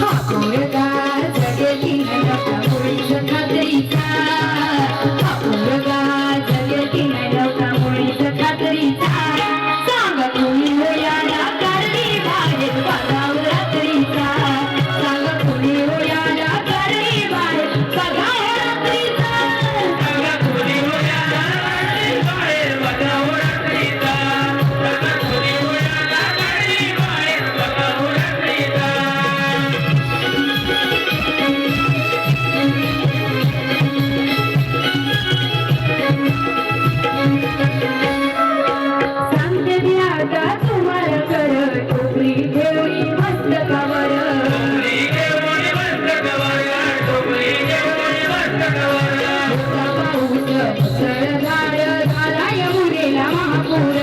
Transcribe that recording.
Ha, महापूर